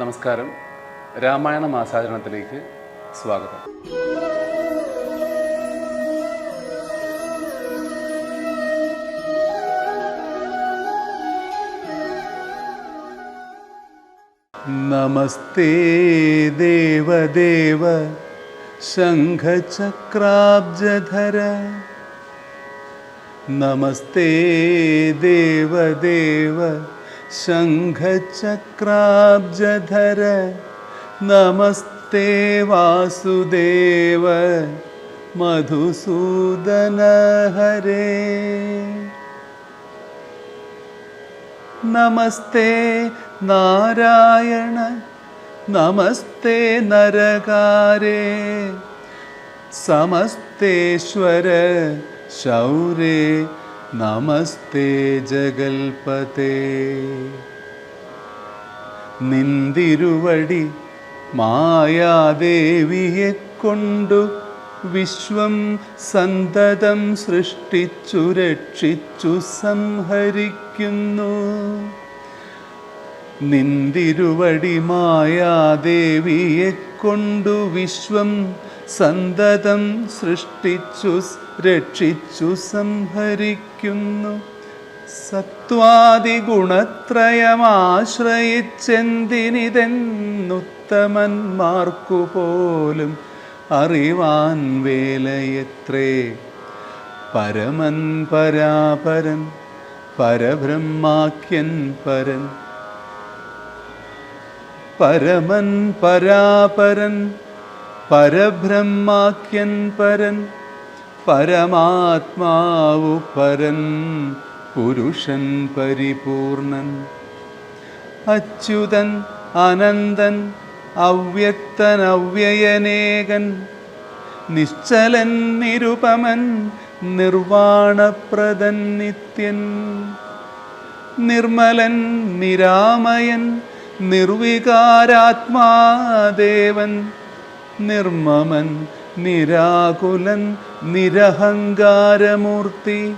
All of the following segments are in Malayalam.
നമസ്കാരം. രാമായണ മാസാചരണത്തിലേക്ക് സ്വാഗതം. നമസ്തേ ദേവദേവ ശംഖചക്രാബ്ജധര. നമസ്തേ ദേവദേവ ശംഖചക്രാബ്ജധര. നമസ്തേ വാസുദേവ मधुसूदन हरे നമസ്തേ നാരായണ നമസ്തേ നരകാരേ. സമസ്തേശ്വര ശൗരേ നമസ്തേ ജഗൽപതേ. നിന്തിരുവടി മായാദേവിയെ കൊണ്ടു വിശ്വം സന്തതം സൃഷ്ടിച്ചു രക്ഷിച്ചു സംഹരിക്കുന്നു. നിന്തിരുവടി മായാദേവിയെ കൊണ്ടു വിശ്വം സന്തതം സൃഷ്ടിച്ചു രക്ഷിച്ചു സംഹരിക്കുന്നു. സത്വാദിഗുണത്രയമാശ്രയിച്ചെന്തിനിതെന്നുത്തമന്മാർക്കു പോലും അറിവാൻ വേലയത്രേ. പരമൻ പരാപരൻ പരബ്രഹ്മാക്യൻ പരൻ. പരമൻ പരാപരൻ പരബ്രഹ്മാക്യൻ പരൻ. പരമാത്മാവു പരൻ പുരുഷൻ പരിപൂർണൻ. അച്യുതൻ അനന്തൻ അവ്യക്തൻ അവ്യയനേകൻ. നിശ്ചലൻ നിരുപമൻ നിർവാണപ്രദൻ നിത്യൻ. നിർമ്മലൻ നിരാമയൻ നിർവികാരാത്മാദേവൻ. നിർമ്മമൻ നിരാകുലൻ നിരഹങ്കാരമൂർത്തി.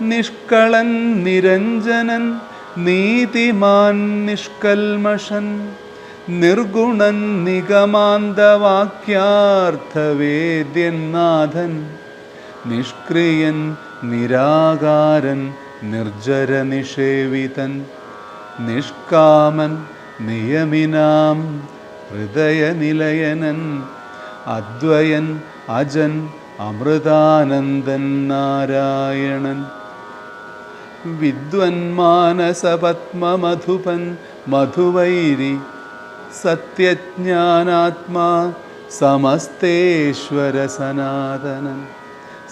നിഷ്കളൻ നിരഞ്ജനൻ നീതിമാൻ നിഷ്കൽമഷൻ. നിർഗുണൻ നിഗമാന്തവാക്യാർത്ഥവേദ്യൻ നാഥൻ നിഷ്ക്രിയൻ നിരാകാരൻ നിർജര നിഷേവിതൻ നിഷ്കാമൻ നിയമിനാം ഹൃദയനിലയനൻ. അദ്വയൻ അജൻ അമൃതാനന്ദൻ നാരായണൻ. വിദ്വന്മാനസപത്മമധുപൻ മധുവൈരി സത്യജ്ഞാനാത്മാ സമസ്തേശ്വര സനാതനൻ.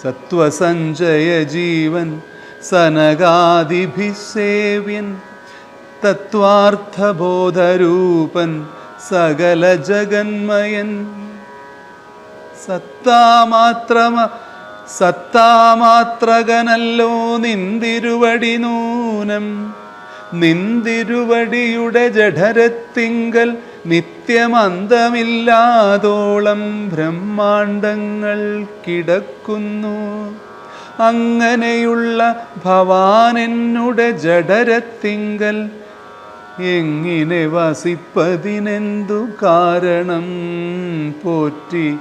സത്വസഞ്ജയ ജീവൻ സനകാദിഭിസേവ്യൻ തത്വാർത്ഥബോധരൂപൻ സകല ജഗന്മയൻ സത്താമാത്രമ സത്താമാത്രകനല്ലോ നിന്തിരുവടി നൂനം. നിന്തിരുവടിയുടെ ജഠരത്തിങ്കൽ നിത്യമന്തമില്ലാതോളം ബ്രഹ്മാണ്ടങ്ങൾ കിടക്കുന്നു. അങ്ങനെയുള്ള ഭവാനെന്നുടെ ജഠരത്തിങ്കൽ എങ്ങനെ വസിപ്പതിനെന്തു കാരണം പോറ്റി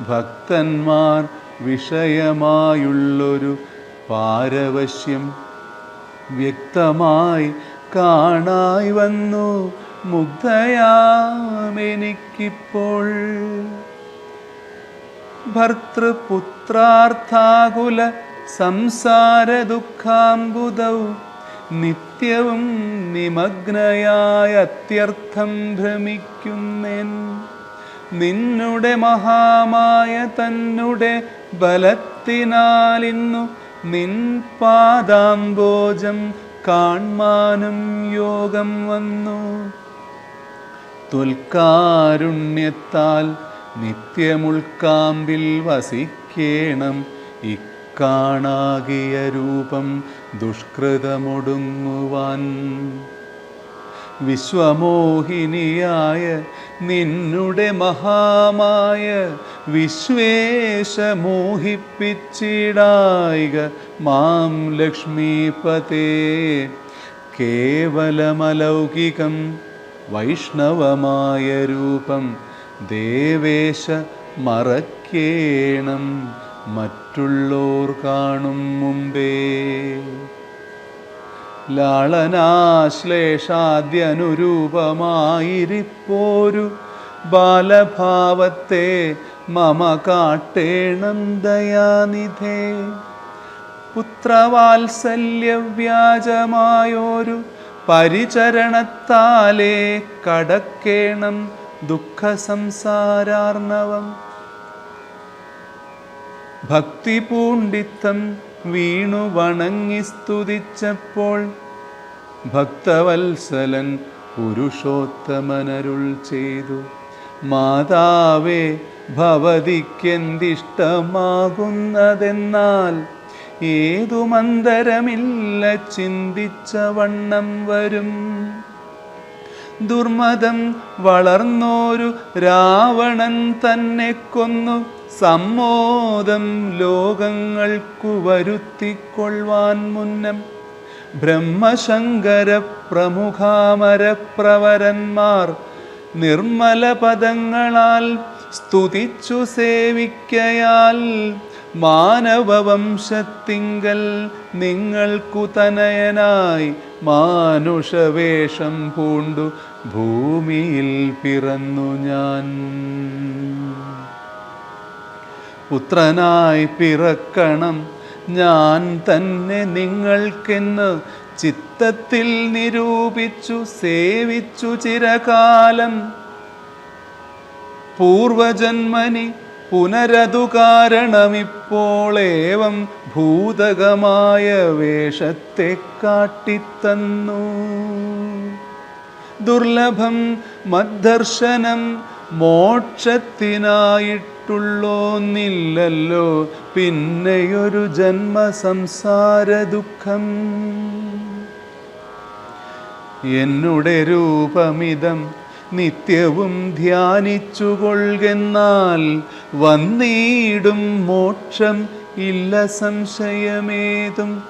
ഭക്തന്മാർ വിഷയമായുള്ളൊരു പാരവശ്യം വ്യക്തമായി കാണായി വന്നു. മുഗ്ധയാമെനിക്കിപ്പോൾ ഭർത്തൃപുത്രാർത്ഥാകുല സംസാര ദുഃഖാംബുദൗ നിത്യവും നിമഗ്നയായ അത്യർത്ഥം ഭ്രമിക്കുന്നേൻ. നിന്നുടെ മഹാമായ തന്നുടെ ബലത്തിനാലിന്നു നിൻ പാദാംബോജം കാൺമാനും യോഗം വന്നു. തുൽക്കാരുണ്യത്താൽ നിത്യമുൾക്കാമ്പിൽ വസിക്കേണം. ഇക്കാണാകിയ രൂപം ദുഷ്കൃതമൊടുങ്ങുവാൻ. വിശ്വമോഹിനിയായ നിന്നുടെ മഹാമായ വിശ്വേശ മോഹിപ്പിച്ചിടായിക മാം ലക്ഷ്മീപതേ. കേവലമലൗകികം വൈഷ്ണവമായ രൂപം ദേവേശ മറക്കേണം മറ്റുള്ളോർ കാണും മുമ്പേ. ലാളനാശ്ലേഷാദ്യനുരൂപമായിരിപ്പോരു ബാലഭാവത്തെ മമ കാട്ടേണം ദയാനിധേ പുത്രവാത്സല്യവ്യാജമായൊരു പരിചരണത്താലേ കടക്കേണം ദുഃഖ സംസാരാർണവം ഭക്തി പൂണ്ടിത്തം വീണു വണങ്ങി സ്തുതിച്ചപ്പോൾ ഭക്തവത്സലൻ പുരുഷോത്തമനരുൾ ചെയ്തു. മാതാവേ ഭവതിക്കെന്തിഷ്ടമാകുന്നതെന്നാൽ ഏതു മന്ദരമില്ല ചിന്തിച്ച വണ്ണം വരും. ദുർമതം വളർന്നോരു രാവണൻ തന്നെ കൊന്നു. സമ്മോദം ലോകങ്ങൾക്കു വരുത്തിക്കൊള്ളുവാൻ മുന്നം ബ്രഹ്മശങ്കര പ്രമുഖാമരപ്രവരന്മാർ നിർമ്മല പദങ്ങളാൽ സ്തുതിച്ചു സേവിക്കയാൽ മാനവവംശത്തിങ്കൽ നിങ്ങൾക്കു തനയനായി മാനുഷവേഷം പൂണ്ടു ഭൂമിയിൽ പിറന്നു ഞാൻ. പുത്രനായി പിറക്കണം. ഞാൻ തന്നെ നിങ്ങൾക്കെന്ന് ചിത്തത്തിൽ നിരൂപിച്ചു സേവിച്ചു ചിരകാലം. പൂർവജന്മനി പുനരതു കാരണമിപ്പോളേവം ഭൂതകമായ വേഷത്തെ കാട്ടിത്തന്നു. ദുർലഭം മദ്ദർശനം മോക്ഷത്തിനായിട്ടുള്ളോന്നില്ലല്ലോ പിന്നെയൊരു ജന്മ സംസാര ദുഃഖം. എന്നുടെ രൂപമിതം നിത്യവും ധ്യാനിച്ചുകൊള്ളുന്നാൽ വന്നീടും മോക്ഷം ഇല്ല സംശയമേതും.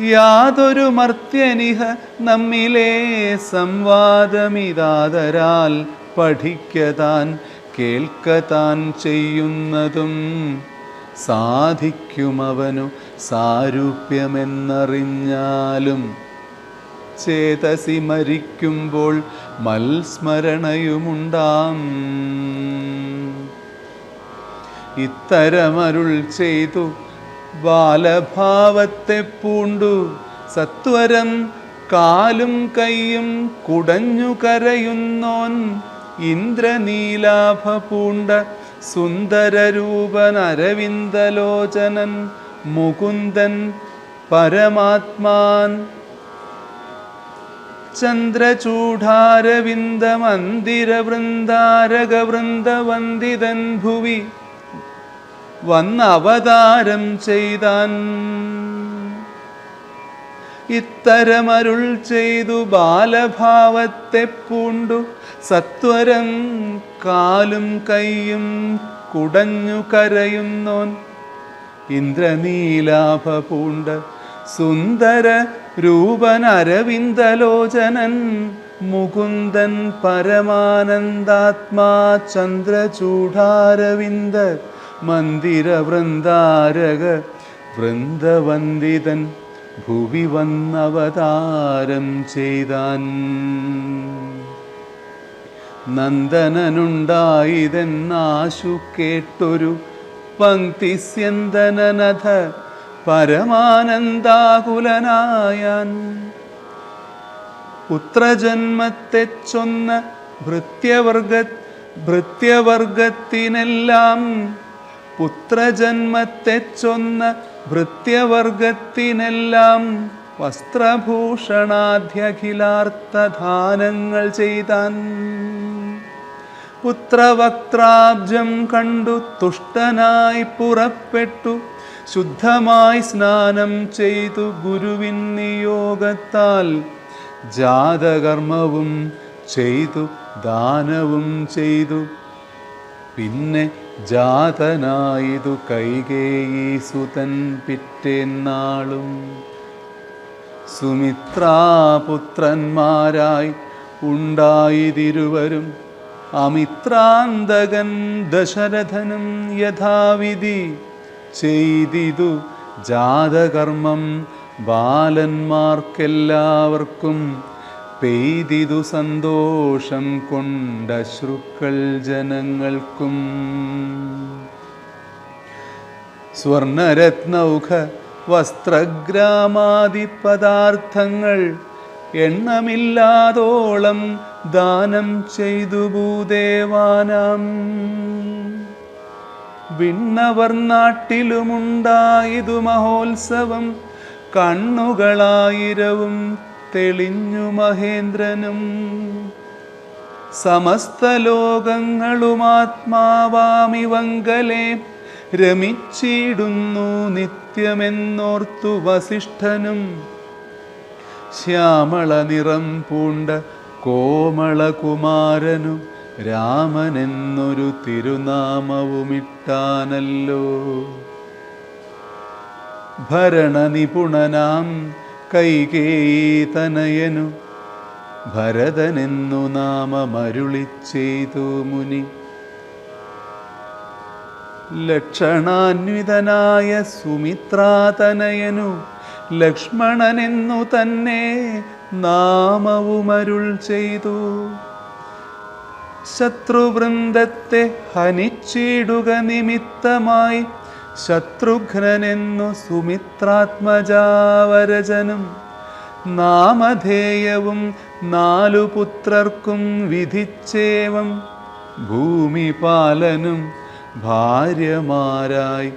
യാതൊരു മർത്യനിഹ നമ്മിലെ സംവാദമിതാതരാൽ പഠിക്കതാൻ കേൾക്കതാൻ ചെയ്യുന്നതും സാധിക്കുമവനു സാരൂപ്യമെന്നറിഞ്ഞാലും. ചേതസി മരിക്കുമ്പോൾ മൽസ്മരണയുമുണ്ടാം. ഇത്തരമരുൾ ചെയ്തു ബാലഭാവത്തെ പൂണ്ടു. സത്വരം കാലും കൈയും കുടഞ്ഞു കരയുന്നോൻ ഇന്ദ്രനീലാഭ പൂണ്ട സുന്ദരരൂപൻ അരവിന്ദലോചനൻ മുകുന്ദൻ പരമാത്മാൻ. ചന്ദ്രചൂഢാരവിന്ദമന്ദിരവൃന്ദാരകവൃന്ദവന്ദിതൻ ഭുവി വന്നവതാരം ചെയ്താൻ. ഇത്തരമരുൾ ചെയ്തു ബാലഭാവത്തെ പൂണ്ടു സത്വരം കാലും കൈയും കുടഞ്ഞു കരയുന്നോൻ. ഇന്ദ്രനീലാഭ പൂണ്ട സുന്ദര രൂപൻ അരവിന്ദലോചനൻ മുകുന്ദൻ പരമാനന്ദാത്മാ ചന്ദ്രചൂഢാരവിന്ദ. മന്ദിര വൃന്ദാരക വൃന്ദവന്ദിതൻ ഭുവി വന്നവതാരം ചെയ്താൻ. നന്ദനനുണ്ടായതെന്നാശു കേട്ടൊരു പങ്ക്തിസ്യന്തനനഥ പരമാനന്ദാകുലനായാൻ. പുത്രജന്മത്തെ ചൊന്ന ഭൃത്യവർഗ ഭൃത്യവർഗത്തിനെല്ലാം പുത്രജന്മത്തെ ചൊന്ന ഭൃത്യവർഗത്തിനെല്ലാം വസ്ത്രഭൂഷണാധ്യഖിലാർത്ഥദാനങ്ങൾ ചെയ്താൻ പുത്രവക്ത്രാബ്ജം കണ്ടു തുഷ്ടനായി പുറപ്പെട്ടു ശുദ്ധമായി സ്നാനം ചെയ്തു ഗുരുവിൻ നിയോഗത്താൽ ജാതകർമ്മവും ചെയ്തു ദാനവും ചെയ്തു. പിന്നെ ജാതനായതു കൈകേയി സുതൻ പിറ്റേന്നാളും. സുമിത്രാപുത്രന്മാരായി ഉണ്ടായിതിരുവരും അമിത്രാന്തകൻ ദശരഥനും യഥാവിധി ചെയ്തിതു ജാതകർമ്മം ബാലന്മാർക്കെല്ലാവർക്കും പെയ്തിതു സന്തോഷം കൊണ്ടശ്രുക്കൾ ജനങ്ങൾക്കും. സ്വർണരത്നൗഖ വസ്ത്രഗ്രാമാദി പദാർത്ഥങ്ങൾ എണ്ണമില്ലാതോളം ദാനം ചെയ്തു ഭൂദേവാനാം. വിണ്ണവർ നാട്ടിലുമുണ്ടായതു മഹോത്സവം കണ്ണുകളായിരവും തെളിഞ്ഞു മഹേന്ദ്രനും. സമസ്ത ലോകങ്ങളുമാത്മാവാമിവങ്കലെ രമിച്ചിടുന്നു നിത്യമെന്നോർത്തു വസിഷ്ഠനും. ശ്യാമള നിറം പൂണ്ട കോമളകുമാരനു രാമനെന്നൊരു തിരുനാമവുമിട്ടാനല്ലോ. ഭരണനിപുണനാം കൈകേതനയനു ഭരതനെന്നു നാമമരുളി ചെയ്തു മുനി. ലക്ഷണാന്വിതനായ സുമിത്രാതനയനു ലക്ഷ്മണനെന്നു തന്നെ നാമവുമരുൾ ചെയ്തു. ശത്രുവൃന്ദത്തെ ഹനിച്ചിടുക നിമിത്തമായി ശത്രുഘ്നെന്നു സുമിത്രാത്മജാവരജനും നാമധേയവും നാലു പുത്രർക്കും വിധിച്ചേവം ഭൂമിപാലനും ഭാര്യമാരായി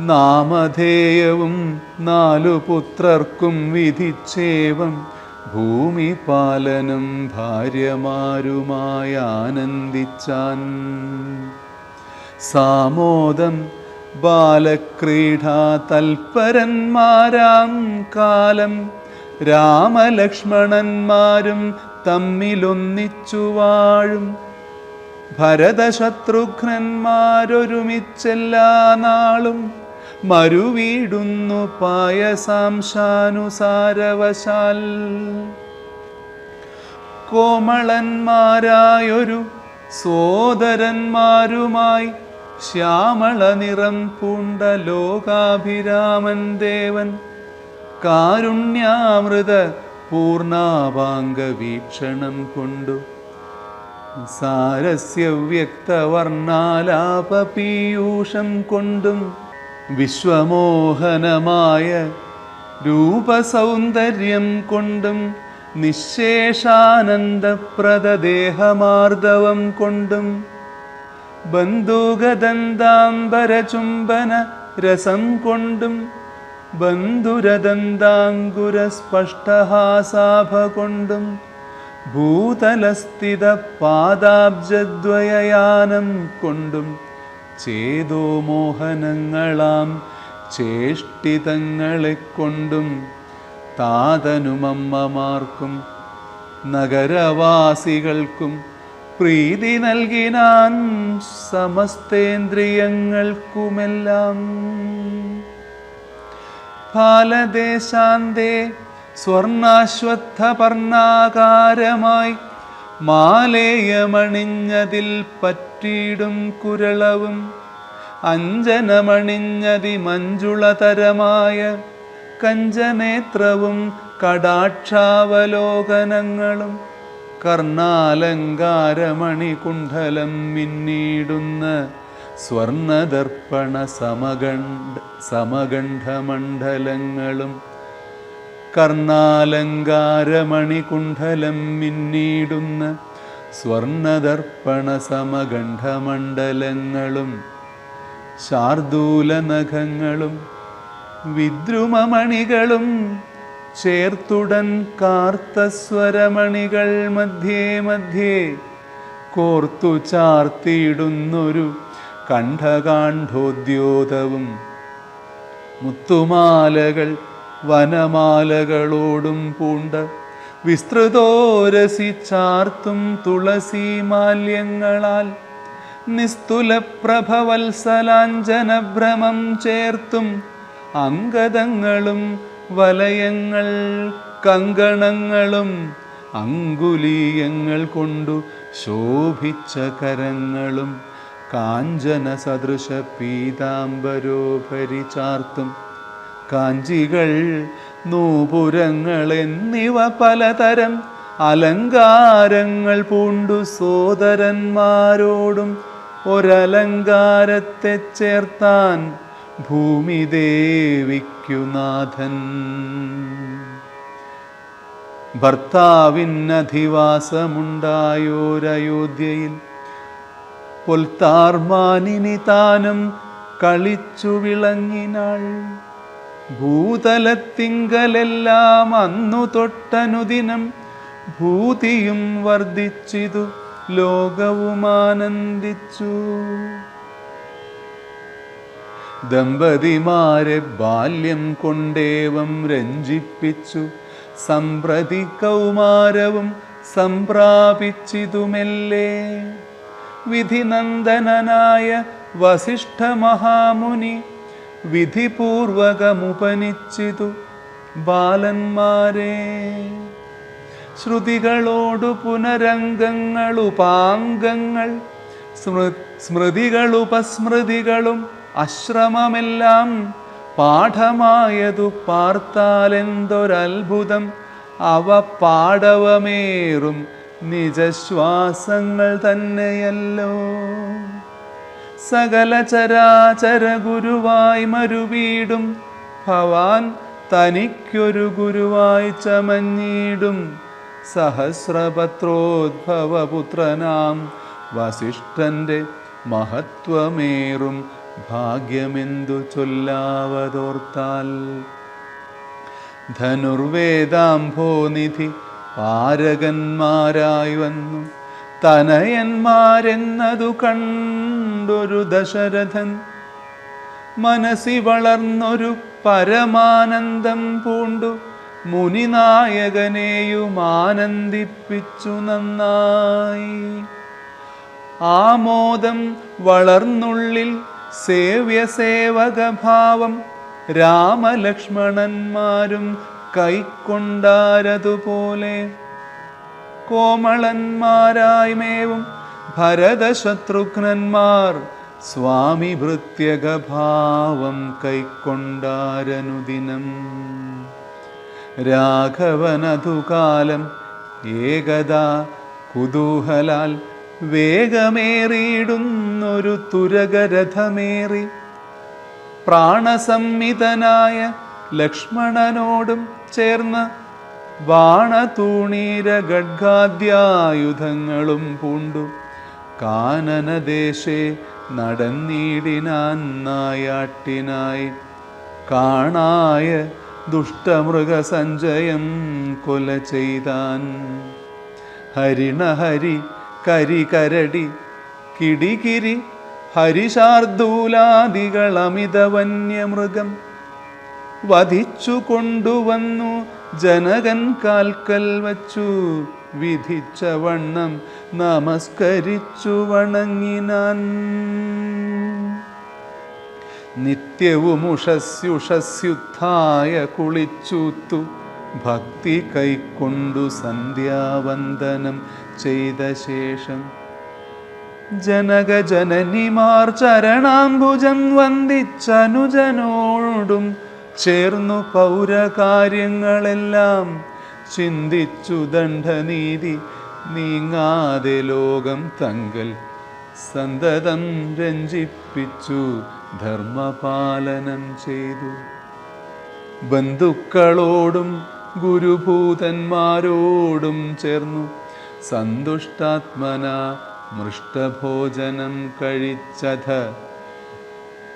നാമധേയവും നാലു പുത്രർക്കും വിധിച്ചേവം. ഭൂമിപാലനും ഭാര്യമാരുമായി ആനന്ദിച്ചാൻ. സാമോദം ബാലക്രീഡാ തൽപരന്മാരാം കാലം. രാമലക്ഷ്മണന്മാരും തമ്മിലൊന്നിച്ചു വാഴും. ഭരതശത്രുഘ്നന്മാരൊരുമിച്ചെല്ലാ നാളും. മരുവീടുന്നു പായസാംശാനുസാരവശാൽ കോമളന്മാരായൊരു സോദരന്മാരുമായി ശ്യാമള നിറം പൂണ്ട ലോകാഭിരാമൻ ദേവൻ കാരുണ്യാമൃത പൂർണാഭാംഗ വീക്ഷണം കൊണ്ടു. സാരസ്യ വ്യക്തവർണാലാപപീയൂഷം കൊണ്ടും വിശ്വമോഹനമായ രൂപസൗന്ദര്യം കൊണ്ടും നിശേഷാനന്ദപ്രദദേഹമാർദ്ദവം കൊണ്ടും ബന്ധുഗദന്താംബരചുംബന രസം കൊണ്ടും ബന്ധുരദന്താങ്കുരസ്പഷ്ടഹാസാഭ കൊണ്ടും ഭൂതലസ്ഥിത പാദാബ്ജദ്വയയാനം കൊണ്ടും ചേതോ മോഹനങ്ങളാം ചേഷ്ടിതങ്ങളെ കൊണ്ടും താതനുമമ്മമാർക്കും നഗരവാസികൾക്കും പ്രീതി നൽകിനാൻ സമസ്തേന്ദ്രിയങ്ങൾക്കുമെല്ലാം. ഫാലദേശാന്തേ സ്വർണാശ്വത്ഥപർണാകാരമായി മാലേയമണിഞ്ഞതിൽ പറ്റിയിടും കുരളവും അഞ്ജനമണിഞ്ഞതി മഞ്ജുളതരമായ കഞ്ചനേത്രവും കടാക്ഷാവലോകനങ്ങളും കർണാലങ്കാരമണികുണ്ഠലം മിന്നീടുന്ന സ്വർണദർപ്പണ സമഗണ്ഠ സമഗണ്ഡമണ്ഡലങ്ങളും കർണാലങ്കാരമണികുണ്ഠലം മിന്നീടുന്ന സ്വർണദർപ്പണ സമഗണ്ഠമണ്ഡലങ്ങളും ശാർദൂലനഖങ്ങളും വിദ്രുമമണികളും ചേർത്തുടൻ കാർത്തസ്വരമണികൾ മധ്യേ മധ്യേ കോർത്തു ചാർത്തിയിടുന്നൊരു കണ്ഠകാണ്ഠോദ്യോതവും മുത്തുമാലകൾ വനമാലകളോടും പൂണ്ട വിസ്തൃതോരസി ചാർത്തും തുളസി മാല്യങ്ങളാൽ നിസ്തുലപ്രഭവത്സലാഞ്ജനഭ്രമം ചേർത്തും അങ്കദങ്ങളും വലയങ്ങൾ കങ്കണങ്ങളും അങ്കുലീയങ്ങൾ കൊണ്ടു ശോഭിച്ച കരങ്ങളും കാഞ്ചന സദൃശ പീതാംബരോപരി ചാർത്തും കാഞ്ചികൾ നൂപുരങ്ങൾ എന്നിവ പലതരം അലങ്കാരങ്ങൾ പൂണ്ടു സോദരന്മാരോടും ഒരലങ്കാരത്തെ ചേർത്താൻ ഭൂമി ദേവിക്കുനാഥൻ ഭർത്താവിനധിവാസമുണ്ടായോരയോധ്യയിൽ പൊൽത്താർമാനിനി താനും കളിച്ചു വിളങ്ങിനാൾ. ഭൂതലത്തിങ്കലെല്ലാം അന്നു തൊട്ടനുദിനം ഭൂതിയും വർദ്ധിച്ചിതു ലോകവും ആനന്ദിച്ചു. ദമ്പതിമാരെ ബാല്യം കൊണ്ടേവം രഞ്ജിപ്പിച്ചു സമ്പ്രതി കൗമാരവും സംപ്രാപിച്ചിതുമെല്ലേ? വിധിനന്ദനായ വസിഷ്ഠ മഹാമുനി വിധിപൂർവകമുപനിച്ചിതു ബാലന്മാരെ. ശ്രുതികളോടു പുനരംഗങ്ങൾ ഉപാംഗങ്ങൾ സ്മൃ- സ്മൃതികളുപസ്മൃതികളും അശ്രമമെല്ലാം പാഠമായതു പാർത്താലെന്തൊരത്ഭുതം. അവ പാടവമേറും നിജശ്വാസങ്ങൾ തന്നെയല്ലോ. സകല ചരാചര ഗുരുവായി മരുവീടും. ഭവാൻ തനിക്കൊരു ഗുരുവായി ചമഞ്ഞിടും. സഹസ്രപത്രോദ്ഭവപുത്രനാം വസിഷ്ഠന്റെ മഹത്വമേറും. ഭാഗ്യമെന്തു ചൊല്ലാവതോർത്താൽ. ധനുർവേദാംഭോനിധി പാരകന്മാരായി വന്നു. തനയന്മാരെന്നതു കണ്ടൊരു ദശരഥൻ. മനസ്സി വളർന്നൊരു പരമാനന്ദം പൂണ്ടു. മുനിനായകനെയും ആനന്ദിപ്പിച്ചു നന്നായി. ആമോദം വളർന്നുള്ളിൽ സേവ്യസേവകഭാവം. രാമലക്ഷ്മണന്മാരും കൈക്കൊണ്ടാരതുപോലെ കോമളന്മാരായ്മേവും ഭരതശത്രുഘ്നന്മാർ സ്വാമി ഭൃത്യകഭാവം കൈക്കൊണ്ടാരനുദിനം രാഘവനധുകാലം ഏകദാ കുതൂഹലാൽ വേഗമേറിയിടുന്നൊരു തുരകരഥമേറി. പ്രാണസംമിതനായ ലക്ഷ്മണനോടും ചേർന്ന് ബാണതൂണീര ഖഡ്ഗാദ്യായുധങ്ങളും പൂണ്ടു. കാനനദേശേ നടന്നീടിനാൻ നായാട്ടിനായി കാണായ ദുഷ്ടമൃഗസഞ്ചയം കൊല ചെയ്താൻ. ഹരിണഹരി കരികരടി കിടികിരി ഹരിശാർദൂലാദികളമിതവന്യമൃഗം വധിച്ചു കൊണ്ടുവന്നു ജനകൻ കാൽക്കൽ വച്ചു വിധിച്ച വണ്ണം നമസ്കരിച്ചു വണങ്ങിനാൻ. നിത്യവും ഉഷസ്യുഷസ്യുദ്ധായ കുളിച്ചൂത്തു ഭക്തി കൈക്കൊണ്ടു സന്ധ്യാവന്ദനം ചെയ്ത ശേഷം ജനക ജനകജനനിമാർ ചരണാംബുജം വന്ദിച്ചനുജനോടും ചേർന്നു പൗരകാര്യങ്ങളെല്ലാം ചിന്തിച്ചു ദണ്ഡനീതി നീങ്ങാതെ ലോകം തങ്കൽ സന്തതം രഞ്ജിപ്പിച്ചു ധർമ്മപാലനം ചെയ്തു. ബന്ധുക്കളോടും ഗുരുഭൂതന്മാരോടും ചേർന്നു സന്തുഷ്ടാത്മന മൃഷ്ടഭോജനം കഴിച്ചത്.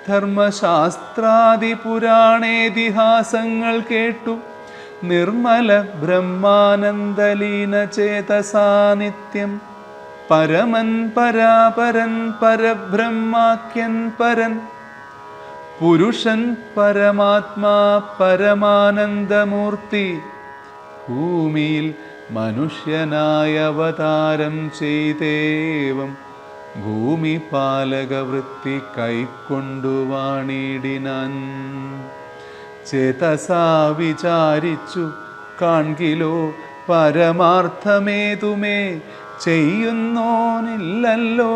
ധർമ്മശാസ്ത്രാദി പുരാണേതിഹാസങ്ങൾ കേട്ടു. നിർമ്മല ബ്രഹ്മാനന്ദലീന ചേതസാനിത്യം പരമൻ പരാപരൻ പരബ്രഹ്മാക്യൻ പരൻ. പുരുഷൻ പരമാത്മാ പരമാനന്ദമൂർത്തി. ഭൂമിയിൽ മനുഷ്യനായ അവതാരം ചെയ്തേവം. ഭൂമി കൈക്കൊണ്ടു കൈക്കൊണ്ടുവാണിടിനാൻ ചേതസാ വിചാരിച്ചു കാൺകിലോ പരമാർത്ഥമേതുമേ ചെയ്യുന്നോനില്ലല്ലോ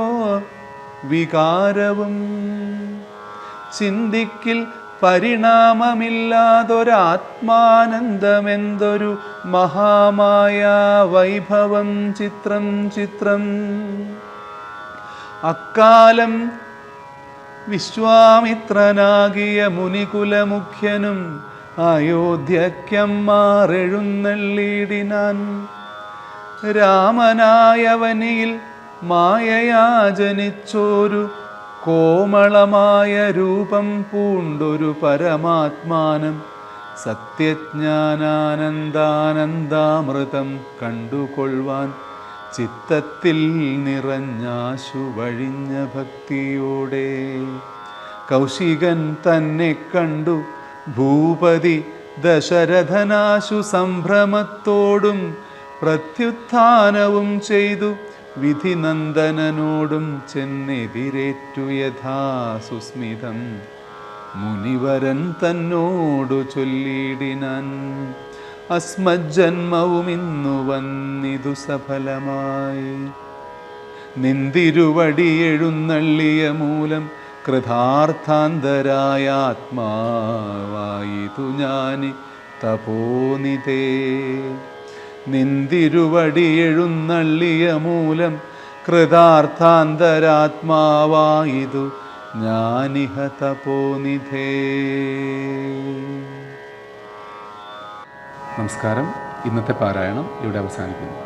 വികാരവും. ചിന്തിക്കിൽ പരിണാമമില്ലാതൊരാത്മാനന്ദമെന്തൊരു മഹാമായ വൈഭവം ചിത്രം ചിത്രം. അക്കാലം വിശ്വാമിത്രനാകിയ മുനികുലമുഖ്യനും അയോധ്യക്കമ്മാറെഴുന്നള്ളിയിടിനാൻ രാമനായവനിയിൽ മായയാ ജനിച്ചോരു കോമളമായ രൂപം പൂണ്ടൊരു പരമാത്മാനം സത്യജ്ഞാനാനന്ദാനന്ദാമൃതം കണ്ടുകൊള്ളുവാൻ ചിത്തത്തിൽ നിറഞ്ഞാശു വഴിഞ്ഞ ഭക്തിയോടെ കൗശികൻ തന്നെ കണ്ടു ഭൂപതി ദശരഥനാശു സംഭ്രമത്തോടും പ്രത്യുത്ഥാനവും ചെയ്തു വിധിനന്ദനോടും ചെന്നെതിരേറ്റു യഥാ സുസ്മിതം. മുനിവരൻ തന്നോടു ചൊല്ലിയിടിനാൻ അസ്മജ്ജന്മവും ഇന്നു വന്നിതു സഫലമായി. നിന്തിരുവടി എഴുന്നള്ളിയ മൂലം കൃതാർത്ഥാന്തരായ ആത്മാവായിതു ഞാനി തപോനിതേ. നിന്തിരുവടി എഴുന്നള്ളിയ മൂലം കൃതാർത്ഥാന്തരാത്മാവായിതു ഞാനിഹ തപോനിധേ. നമസ്കാരം. ഇന്നത്തെ പാരായണം ഇവിടെ അവസാനിക്കുന്നു.